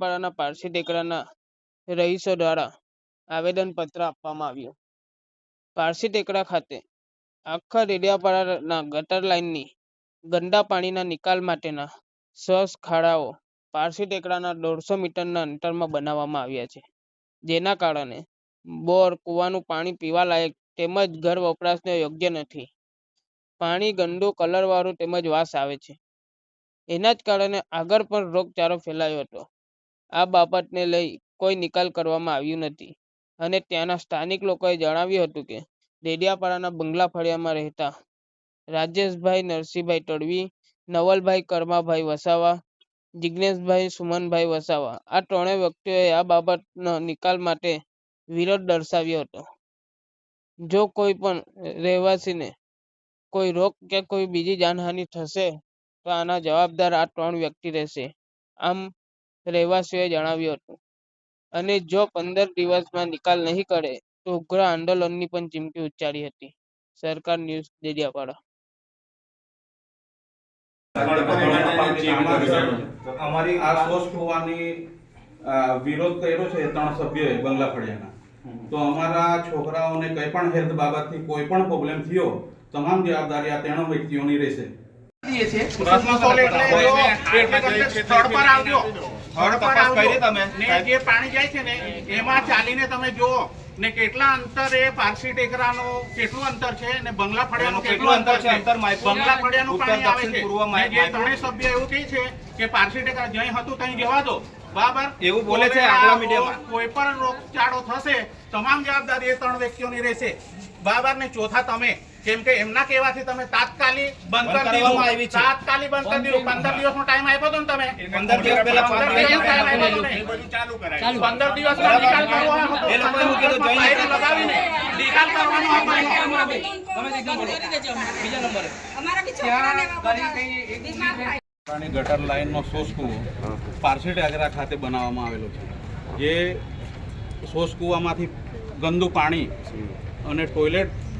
પાડાના પારસી ટેકરાના રહીશો દ્વારા આવેદન પત્ર આપવામાં આવ્યું. પારસી ટેકરા ખાતે આખા ડેડિયાપાડાના ગટર લાઇનની ગંદા પાણીના નિકાલ માટેના સસ ખાડાઓ પારસી ટેકરાના દોઢસો મીટરના અંતરમાં બનાવવામાં આવ્યા છે. જેના કારણે બોર, કૂવાનું પાણી પીવા લાયક તેમજ ઘર વપરાશને યોગ્ય નથી. પાણી ગંદુ કલરવાળું તેમજ વાસ આવે છે. એના જ કારણે આગળ પણ રોગચાળો ફેલાયો હતો. આ બાબતને લઈ કોઈ નિકાલ કરવામાં આવ્યું નથી. અને ત્યાંના સ્થાનિક લોકોએ જણાવ્યું હતું કે, ડેડિયાપાડાના બંગલા ફળિયામાં રહેતા રાજેશભાઈ નરસિંહભાઈ તડવી, નવલભાઈ કરમાભાઈ વસાવા જિજ્ઞેશભાઈ સુમનભાઈ વસાવા, આ ત્રણેય વ્યક્તિઓએ આ બાબતનો નિકાલ માટે વિરોધ દર્શાવ્યો હતો. જો કોઈ પણ રહેવાસીને કોઈ રોગ કે કોઈ બીજી જાનહાનિ થશે, તો આના જવાબદાર આ ત્રણ વ્યક્તિ રહેશે. આમ રહેવાસીઓએ જણાવ્યું હતું. અને જો પંદર દિવસમાં નિકાલ નહીં કરે તો ઉગ્ર આંદોલનની પણ ચીમકી ઉચ્ચારી હતી. સરકાર ન્યૂઝ ડેડિયાપાડા અમારી આ ખોવાની વિરોધ કર્યો છે ત્રણ સભ્યોએ બંગલા ફળિયાના. તો અમારા છોકરાઓને કંઈ પણ હેલ્થ બાબતથી કોઈ પણ પ્રોબ્લેમ થયો તમામ જવાબદારી આ ત્રણ વ્યક્તિઓની રહેશે. સ્થળ પર આવજો. સ્થળ કરી તમે. ને જે પાણી જાય છે ને એમાં ચાલીને તમે જુઓ ને કેટલા અંતરે પારસી ટેકરાનો કેટલું અંતર છે ને બંગલા ફળિયાનું કેટલું અંતર છે? બંગલા ફળિયાનું પાણી આવે છે. જે ત્રણેય સભ્ય એવું કહે છે કે પારસી ટેકરા જ્યાં હતું ત્યાં જવા દો. બરાબર? એવું બોલે છે આગલા મીડિયામાં. કોઈ પણ રોગચાળો થશે તમામ જવાબદારી એ ત્રણ વ્યક્તિઓની રહેશે. બરાબર ને? ચોથા તમે. કેમ કે એમના કહેવાથી તમે તાત્કાલિક બંધ કરી કરવામાં આવી દીધું તાત્કાલિક બંધ કરી દીધું. પંદર દિવસનો ટાઈમ આપ્યો હતો ને તમે? પંદર દિવસ પહેલા પંદર દિવસ દિવસ ને. નિકાલ કરવાનો એ લોકોએ એવું કીધું, જઈને લગાવીને નિકાલ કરવાનો ગટર લાઇનનો સોસ કૂવો પારસી ટેકરા ખાતે બનાવવામાં આવેલો છે. જે સોસકુવામાંથી ગંદુ પાણી અને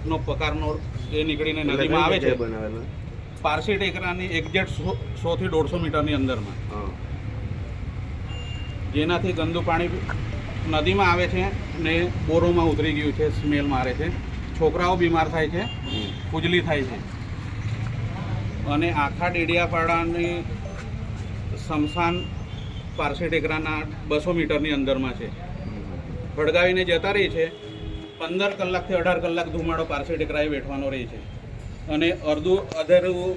ટોયલેટનો પ્રકારનો એ નીકળીને નદીમાં આવે છે? પારસી ટેકરાની એક્ઝેક્ટ સો થી દોઢસો મીટરની અંદરમાં. જેનાથી ગંદુ પાણી નદીમાં આવે છે ને બોરોમાં ઉતરી ગયું છે સ્મેલ મારે છે. છોકરાઓ બીમાર થાય છે ખુજલી થાય છે. અને આખા ડેડિયાપાડાની શમશાન પારસી ટેકરાના બસો મીટરની અંદરમાં છે. ભડગાવીને જતા રહી છે. પંદર કલાકથી અઢાર કલાક ધુમાડો પારસી ટેકરાએ બેઠવાનો રહે છે. અને અડધું અધેરું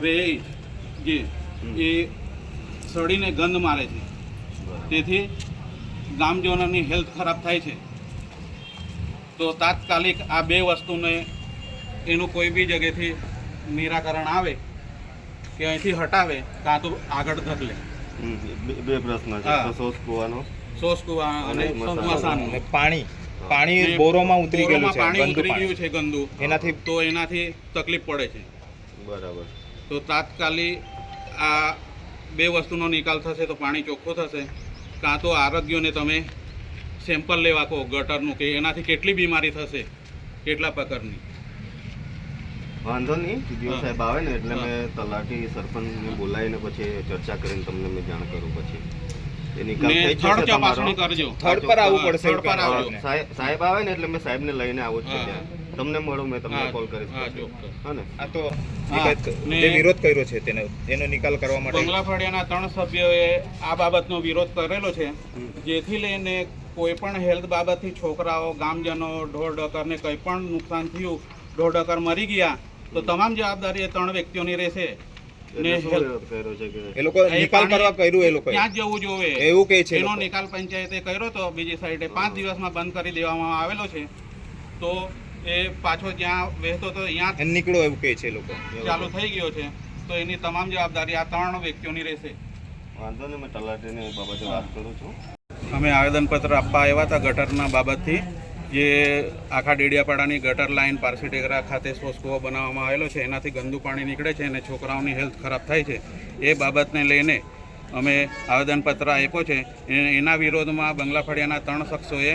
રે જે એ સડીને ગંધ મારે છે. તેથી ગામજનોની હેલ્થ ખરાબ થાય છે. તો તાત્કાલિક આ બે વસ્તુને એનું કોઈ બી જગ્યાથી નિરાકરણ આવે કે અહીંથી હટાવે કાં તો આગળ ધકલે. બે- બે પ્રશ્ન છે. સોસ કૂવાનો. સોસ કુવા અને અને મસાનો અને પાણી. પાણી બોરોમાં ઉતરી ગયેલું છે પાણી ગંદુ ઉતરી પાણી. ગયું છે ગંદુ. એનાથી તો એનાથી તકલીફ પડે છે. બરાબર. તો તાત્કાલિક આ બે વસ્તુનો નિકાલ થશે તો પાણી ચોખ્ખું થશે. કાં તો આરોગ્યને તમે સેમ્પલ લેવા કહો ગટરનું કે એનાથી કેટલી બીમારી થશે કેટલા પ્રકારની. વાંધો નહીં ડીઓ સાહેબ આવે ને એટલે મેં તલાટી સરપંચને બોલાવીને પછી ચર્ચા કરીને તમને મેં જાણ કરું પછી. એ નિકાલ ને થઈ સ્થળ જશે તમારો. ચકાસણી કરજો થર્ડ પર આવવું પડશે થર્ડ પર એવું આવજો. કહેવાનું. સાહેબ સાહેબ આવે ને એટલે મેં સાહેબને લઈને આવું ત્યાં. તમને મળું મેં તમને કોલ કરીશ હા, ને? આ તો ને- જે વિરોધ કર્યો છે તેનો એનો નિકાલ કરવા માટે. બંગલા ફળિયાના ત્રણ સભ્યોએ આ બાબતનો વિરોધ કરેલો છે. જેથી લઈને કોઈ પણ હેલ્થ બાબતથી છોકરાઓ ગામજનો ઢોર ડકરને કંઈ પણ નુકસાન થયું ઢોર ડકર મરી ગયા તો તમામ જવાબદારી એ ત્રણ વ્યક્તિઓની રહેશે. ને એટલે શું હેલ્થ- વિરોધ કર્યો છે કે? એ લોકો નિકાલ કરવા કર્યું એ લોકોએ. ત્યાં જવું જોવે એવું કહે છે એનો નિકાલ પંચાયતે કર્યો તો બીજી સાઈડે પાંચ દિવસમાં બંધ કરી દેવામાં આવેલો છે. તો એ પાછો જ્યાં વહેતો તો ત્યાં નીકળો એવું કહે છે લોકો. ચાલુ થઈ ગયો છે. તો એની તમામ જવાબદારી આ ત્રણ વ્યક્તિઓની રહેશે. વાંધો નહીં મેં તલાટીને એ બાબતે વાત કરું છું. અમે આવેદનપત્ર આપવા આવ્યા હતા ગટરના બાબતથી. જે આખા ડેડિયાપાડાની ગટર લાઇન પારસીટેગરા ખાતે સોસકુવો બનાવવામાં આવેલો છે, એનાથી ગંદુ પાણી નીકળે છે અને છોકરાઓની હેલ્થ ખરાબ થાય છે. એ બાબતને લઈને અમે આવેદનપત્ર આપ્યો છે. એના વિરોધમાં બંગલા ફળિયાના ત્રણ શખ્સોએ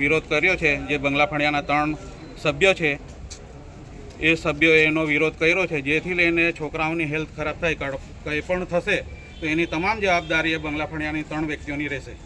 વિરોધ કર્યો છે. જે બંગલા ફળિયાના ત્રણ સભ્યો છે, એ સભ્યોએ એનો વિરોધ કર્યો છે. જેથી લઈને છોકરાઓની હેલ્થ ખરાબ થાય. કંઈ પણ થશે, તો એની તમામ જવાબદારી એ બંગલા ફળિયાની ત્રણ વ્યક્તિઓની રહેશે.